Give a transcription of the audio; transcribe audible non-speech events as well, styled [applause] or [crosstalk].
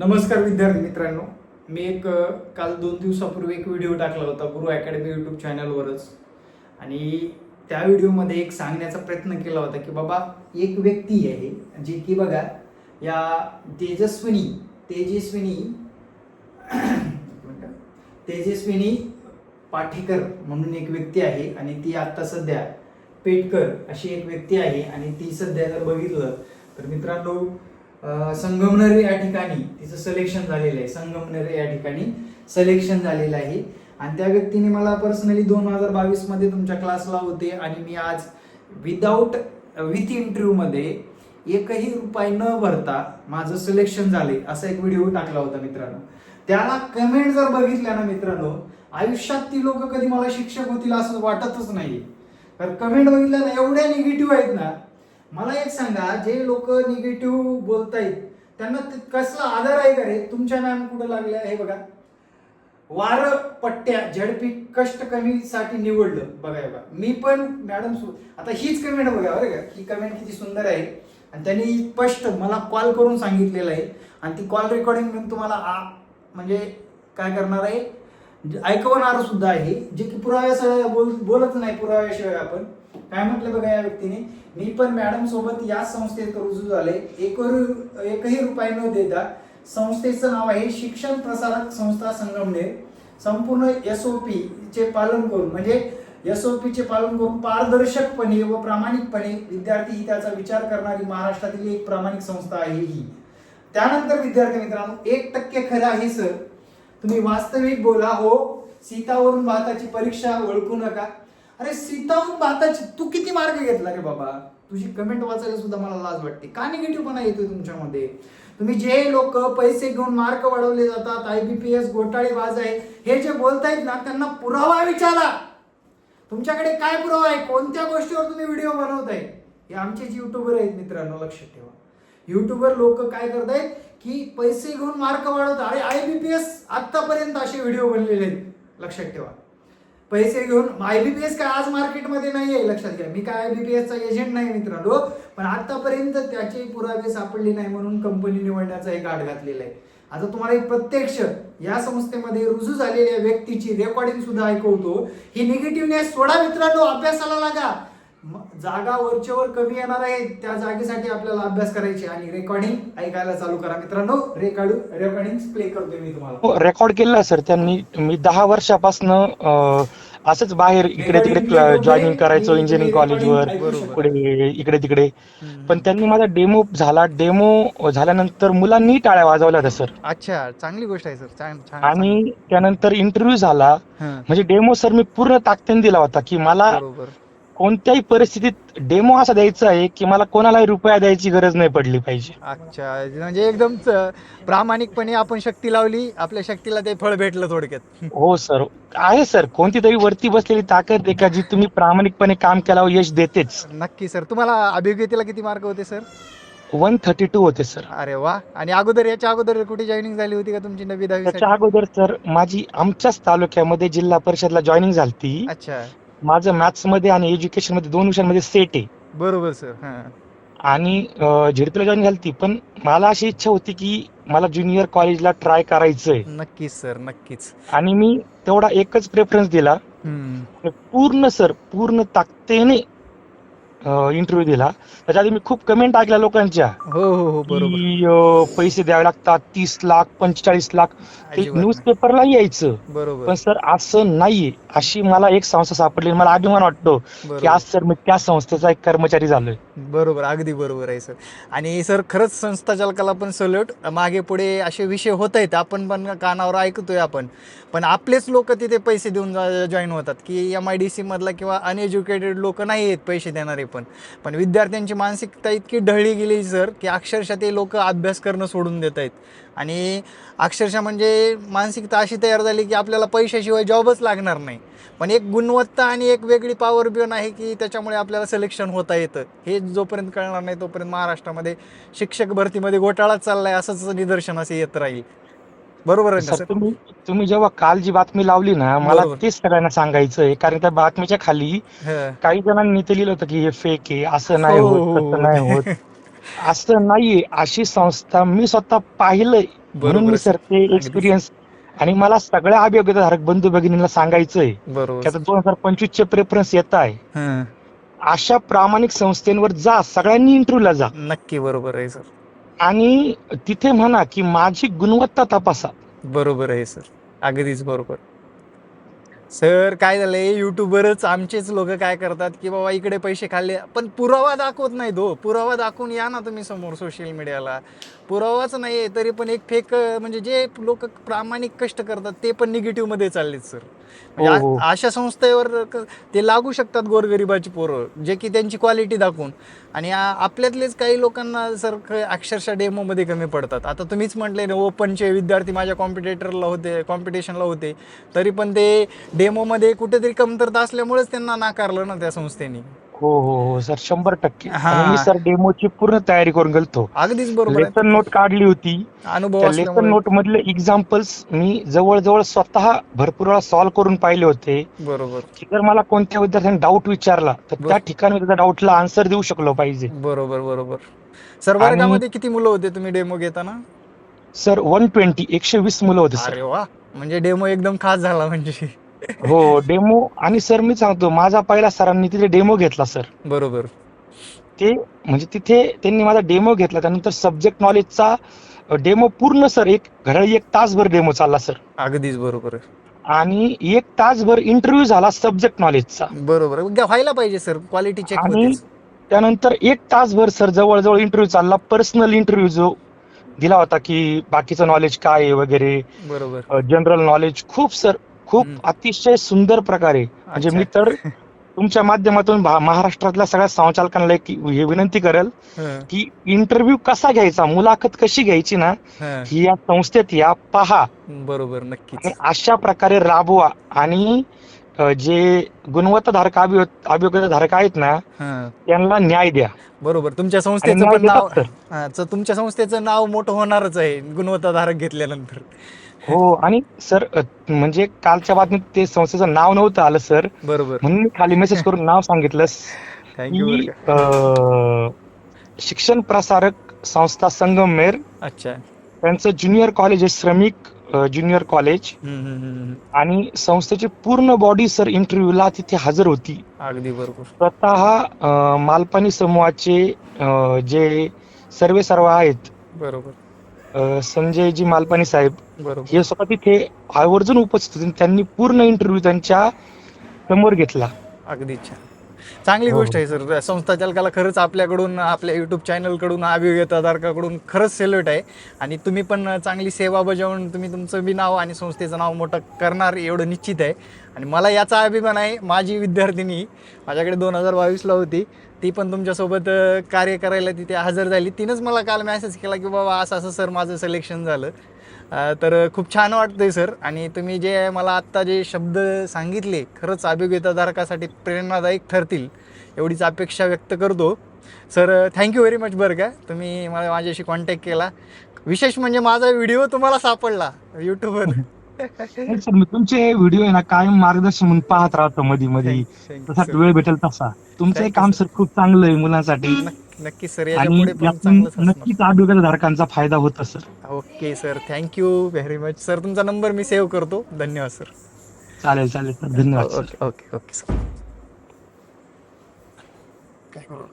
नमस्कार विद्यार्थी मित्रांनो. मी एक काल दोन दिवसापूर्वी एक व्हिडिओ टाकला होता गुरु अकॅडमी यूट्यूब चॅनलवरच आणि त्या व्हिडिओमध्ये एक सांगण्याचा प्रयत्न केला होता की बाबा एक व्यक्ती आहे जी की बघा या तेजस्विनी तेजस्विनी [clears throat] तेजस्विनी पाठेकर म्हणून एक व्यक्ती आहे आणि ती आत्ता सध्या पेटकर अशी एक व्यक्ती आहे आणि ती सध्या जर बघितलं तर मित्रांनो संगमनेर या ठिकाणी तिचं सिलेक्शन झालेलं आहे. संगमनेर या ठिकाणी सिलेक्शन झालेलं आहे. आणि त्या व्यक्तीने मला पर्सनली दोन हजार बावीसमध्ये तुमच्या क्लासला होते आणि मी आज विदाऊट विथ इंटरव्ह्यू मध्ये एकही रुपये न भरता माझं सिलेक्शन झाले असा एक व्हिडिओ टाकला होता मित्रांनो. त्याला कमेंट जर बघितल्या ना मित्रांनो आयुष्यात ती लोक कधी मला शिक्षक होतील असं वाटतच नाही तर कमेंट बघितल्या ना एवढ्या निगेटिव्ह आहेत ना मला एक सांगा जे लोक निगेटिव्ह बोलतायत त्यांना कसला आदर आहे का रे? तुमच्या मॅम कुठं लागल्या हे बघा. वार पट्ट्या झडपी कष्ट कमीसाठी निवडलं. बघा बघा. मी पण मॅडम आता हीच कमेंट बघा बरं का? ही कमेंट किती सुंदर आहे. आणि त्यांनी स्पष्ट मला कॉल करून सांगितलेलं आहे. आणि ती कॉल रेकॉर्डिंग मी तुम्हाला आ- म्हणजे काय करणार आहे? ऐकवणार सुद्धा आहे. जे की पुराव्यास बोल बोलत नाही पुराव्याशिवाय आपण. काय म्हटलं बघा या व्यक्तीने? मी पण मॅडम सोबत या संस्थेत रुजू झाले एक एकही रुपये न देता संस्थेचं नाव आहे शिक्षण प्रसारक संस्था संगमनेर. संपूर्ण एस ओ पी चे पालन करून म्हणजे एस ओ पी चे पालन करून पारदर्शकपणे व प्रामाणिकपणे विद्यार्थी हिताचा विचार करणारी महाराष्ट्रातील एक प्रामाणिक संस्था आहे ही. त्यानंतर विद्यार्थी मित्रांनो एक टक्के खरं आहे सर. तुम्ही वास्तविक बोला हो. सीतावरून भाताची परीक्षा ओळखू नका. अरे सीताहून भाताची तू किती मार्क घेतला रे बाबा? तुझी कमेंट वाचायला सुद्धा मला लाज वाटते. का निगेटिव्हपणा येतोय तुमच्यामध्ये? तुम्ही जे लोक पैसे घेऊन मार्क वाढवले जातात आयबीपीएस घोटाळे घोटाळेबाज आहे हे जे बोलतायत ना त्यांना पुरावा विचारा. तुमच्याकडे काय पुरावा आहे? कोणत्या गोष्टीवर तुम्ही व्हिडिओ बनवताय? हे आमचे जे युट्यूबर आहेत मित्रांनो लक्षात ठेवा. युट्यूबर लोक काय करतायत? की पैसे घेऊन मार्क वाढवतात. आणि एस आतापर्यंत असे व्हिडिओ बनलेले आहेत. लक्षात ठेवा. पैसे घेऊन आयबीपीएस काय आज मार्केटमध्ये नाही आहे लक्षात घ्या. मी काय IBPS चा एजंट नाही मित्रांनो पण आतापर्यंत त्याचे पुरावे सापडले नाही म्हणून कंपनी निवडण्याचा एक गाठ घातलेला आहे. आता तुम्हाला एक प्रत्यक्ष या संस्थेमध्ये रुजू झालेल्या व्यक्तीची रेकॉर्डिंग सुद्धा ऐकवतो. ही निगेटिव्हनेस सोडा मित्रांनो अभ्यासाला लागा. जागा वरच्यावर कमी येणार आहे त्या जागेसाठी आपल्याला अभ्यास करायची आणि रेकॉर्डिंग ऐकायला चालू करा मित्रांनो. रेकॉर्ड रेकॉर्डिंग प्ले करतोय मी तुम्हाला. रेकॉर्ड केला सर त्यांनी मी दहा वर्षापासून असंच बाहेर इकडे तिकडे जॉईनिंग करायचो इंजिनिअरिंग कॉलेजवर पुढे इकडे तिकडे. पण त्यांनी माझा डेमो झाला. डेमो झाल्यानंतर मुलांनी टाळ्या वाजवल्या होत्या सर अच्छा चांगली गोष्ट आहे सर आणि त्यानंतर इंटरव्ह्यू झाला. म्हणजे डेमो सर मी पूर्ण ताकदीने दिला होता की मला कोणत्याही परिस्थितीत डेमो असा द्यायचा आहे की मला कोणालाही रुपया द्यायची गरज नाही पडली पाहिजे. अच्छा म्हणजे एकदम च- प्रामाणिकपणे आपण शक्ती लावली आपल्या शक्तीला ते फळ भेटलं थोडक्यात. हो सर. आहे सर. कोणती तरी वरती बसलेली ताकद आहे का जी तुम्ही प्रामाणिकपणे काम केल्यावर यश देतेच? नक्की सर. तुम्हाला अभियोग्यतेला किती मार्क होते सर? वन थर्टी टू होते सर. अरे वा. आणि अगोदर याच्या अगोदर कुठे जॉईनिंग झाली होती का तुमची नवी दहावी त्याच्या अगोदर सर माझी आमच्याच तालुक्यामध्ये जिल्हा परिषदला जॉईनिंग झालती. अच्छा. माझं मॅथ्समध्ये आणि एज्युकेशनमध्ये दोन विषयांमध्ये सेट आहे. बरोबर सर हा. आणि झेडपीला जॉईन झालती पण मला अशी इच्छा होती की मला ज्युनियर कॉलेजला ट्राय करायचंय. नक्कीच सर नक्कीच. आणि मी तेवढा एकच प्रेफरन्स दिला. पूर्ण सर पूर्ण ताकदीने इंटरव्ह्यू दिला. त्याच्या आधी मी खूप कमेंट ऐकल्या लोकांच्या. हो हो हो बरोबर. की अं, पैसे द्यावे लागतात तीस लाख पंचेचाळीस लाख. ते अजिबात न्यूज. पेपरला यायचं. बरोबर. पण सर असं नाहीये. अशी मला एक संस्था सापडली मला अभिमान वाटतो की बरोबर. आज सर मी त्या संस्थेचा एक कर्मचारी झालोय. बरोबर अगदी बरोबर आहे सर. आणि सर खरंच संस्था चालकाला पण सल्यूट. मागे पुढे असे विषय होत आहेत आपण पण कानावर ऐकतोय आपण. पण आपलेच लोक तिथे पैसे देऊन जॉईन होतात की एम आय डी सीमधला किंवा अनएज्युकेटेड लोक नाही आहेत पैसे देणारे पण. पण विद्यार्थ्यांची मानसिकता इतकी ढळली गेली सर की अक्षरशः ते लोक अभ्यास करणं सोडून देत आहेत. आणि अक्षरशः म्हणजे मानसिकता अशी तयार झाली की आपल्याला पैशाशिवाय जॉबच लागणार नाही पण एक गुणवत्ता आणि एक वेगळी पॉवर बिन आहे की त्याच्यामुळे आपल्याला सिलेक्शन होता येतं हे जोपर्यंत कळणार नाही तोपर्यंत महाराष्ट्रामध्ये शिक्षक भरतीमध्ये घोटाळाच चाललाय असंच निदर्शनास येत राहील बरोबर आहे तुम्ही तुम्ही जेव्हा काल जी बातमी लावली ना मला. तेच सगळ्यांना सांगायचंय कारण त्या बातमीच्या खाली. काही जणांनी ते लिहिलं होतं की हे फेक आहे असं नाही हो, होत हो, हो. नाही होत [laughs] असं नाहीये. अशी संस्था मी स्वतः पाहिलंय. म्हणून मी सर ते. एक्सपिरियन्स आणि मला सगळ्या अभियोग्यताधारक बंधू भगिनीला सांगायचंय. की आता दोन हजार पंचवीस चे प्रेफरन्स येत आहे. हं, अशा प्रामाणिक संस्थेवर जा. सगळ्यांनी इंटरव्ह्यूला जा. नक्की बरोबर आहे सर आणि तिथे म्हणा की माझी गुणवत्ता तपासा. बरोबर आहे सर अगदीच बरोबर. सर काय झालंय? युट्यूबरच आमचेच लोक काय करतात की बाबा इकडे पैसे खाल्ले. पण पुरावा दाखवत नाही तो हो. पुरावा दाखवून या ना तुम्ही समोर सोशल मीडियाला पुरावाच नाही आहे तरी पण एक फेक म्हणजे जे लोक प्रामाणिक कष्ट करतात ते पण निगेटिव्हमध्ये चाललेत सर. म्हणजे हो, हो. आ- अशा संस्थेवर क- ते लागू शकतात गोरगरिबाची पोरं जे की त्यांची क्वालिटी दाखवून. आणि आ- आपल्यातलेच काही लोकांना सर क- अक्षरशः डेमो मध्ये कमी पडतात. आता तुम्हीच म्हटले ना ओपनचे विद्यार्थी माझ्या कॉम्पिटेटरला होते कॉम्पिटिशनला होते. तरी पण ते डेमो मध्ये कुठेतरी कमतरता असल्यामुळेच त्यांना नाकारलं ना त्या संस्थेने. हो हो हो सर. शंभर टक्के. हा. आणि मी सर डेमोची पूर्ण तयारी करून गेलतो. अगदीच बरोबर लेसन नोट काढली होती. अनुभव त्या लेसन असल्यामुळे. नोट मधले एक्झाम्पल्स मी जवळजवळ स्वतः भरपूर वेळा सॉल्व्ह करून पाहिले होते. बरोबर. की जर मला कोणत्या विद्यार्थ्याने डाऊट विचारला तर बर. त्या ठिकाणी मी त्याच्या डाऊटला आन्सर देऊ शकलो पाहिजे. बरोबर बरोबर. सर आणि- वर्गामध्ये किती मुलं होते तुम्ही डेमो घेताना? सर वन ट्वेंटी एकशे वीस मुलं होते सर. अरे वा. म्हणजे डेमो एकदम खास झाला म्हणजे. हो डेमो आणि सर मी सांगतो माझा पहिला सरांनी तिथे डेमो घेतला सर बरोबर. ते म्हणजे तिथे त्यांनी माझा डेमो घेतला त्यानंतर सब्जेक्ट नॉलेजचा डेमो पूर्ण सर एक घड्याळी एक तासभर डेमो चालला सर अगदीच बरोबर आणि एक तासभर इंटरव्ह्यू झाला सब्जेक्ट नॉलेजचा बरोबर ग- व्हायला पाहिजे सर क्वालिटी चेक आणि त्यानंतर एक तासभर सर जवळजवळ इंटरव्ह्यू चालला. पर्सनल इंटरव्ह्यू जो दिला होता की बाकीचं नॉलेज काय आहे वगैरे. बरोबर. जनरल नॉलेज खूप सर खूप. अतिशय सुंदर प्रकारे. म्हणजे मी तर [laughs] तुमच्या माध्यमातून महाराष्ट्रातल्या सगळ्या संचालकांना एक विनंती करेल की इंटरव्ह्यू कसा घ्यायचा मुलाखत कशी घ्यायची ना हं. या संस्थेत या पहा. बरोबर नक्कीच. आणि अशा प्रकारे राबवा. आणि जे गुणवत्ताधारक अभियो अभियोग्यताधारक आहेत ना. त्यांना न्याय द्या. बरोबर तुमच्या संस्थेचं नाव तुमच्या संस्थेचं नाव मोठं होणारच आहे गुणवत्ताधारक घेतल्यानंतर. हो आणि सर म्हणजे कालच्या बातमीत ते संस्थेचं नाव नव्हतं आलं सर. बरोबर. म्हणून मी खाली मेसेज करून नाव सांगितलं शिक्षण प्रसारक संस्था संगमनेर अच्छा. त्यांचं ज्युनियर कॉलेज आहे श्रमिक ज्युनियर कॉलेज. आणि संस्थेची पूर्ण बॉडी सर इंटरव्ह्यूला तिथे हजर होती. अगदी बरोबर. स्वतः अ, मालपानी समूहाचे जे सर्वे सर्व आहेत बरोबर. अ, संजयजी मालपानी साहेब बरोबर. हे स्वतः तिथे आवर्जून उपस्थित होते आणि त्यांनी पूर्ण इंटरव्ह्यू त्यांच्यासमोर घेतला. अगदी छान. चांगली हो, गोष्ट. आहे सर. संस्था चालकाला खरंच आपल्याकडून आपल्या युट्यूब चॅनलकडून अभियोग्यताधारकाकडून खरंच सेल्यूट आहे. आणि तुम्ही पण चांगली सेवा बजावून तुम्ही तुमचं बी नाव आणि संस्थेचं नाव मोठं करणार एवढं निश्चित आहे. आणि मला याचा अभिमान आहे माझी विद्यार्थिनी माझ्याकडे दोन हजार बावीसला होती. ती पण तुमच्यासोबत कार्य करायला तिथे हजर झाली. तिनंच मला काल मेसेज केला की बाबा असं असं सर माझं सिलेक्शन झालं. तर खूप छान वाटतंय सर. आणि तुम्ही जे मला आत्ता जे शब्द सांगितले खरंच अभिज्ञताधारकासाठी प्रेरणादायक ठरतील एवढीच अपेक्षा व्यक्त करतो. सर थँक्यू व्हेरी मच बरं का. तुम्ही मला माझ्याशी कॉन्टॅक्ट केला. विशेष म्हणजे माझा व्हिडिओ तुम्हाला सापडला यूट्यूबवर [laughs] नाही सर मी तुमचे व्हिडिओ आहे ना कायम मार्गदर्शन म्हणून पाहत राहतो मध्ये मध्ये तसा वेळ भेटेल तसा. तुमचं you, काम. सर खूप चांगलं आहे मुलांसाठी. नक्कीच सर आणि यातून नक्कीच अभियोग्यताधारकांचा फायदा होत sir. Okay sir thank you very much sir तुमचा नंबर मी सेव्ह करतो. धन्यवाद सर चालेल चालेल सर. धन्यवाद ओके ओके ओके सर काय करू?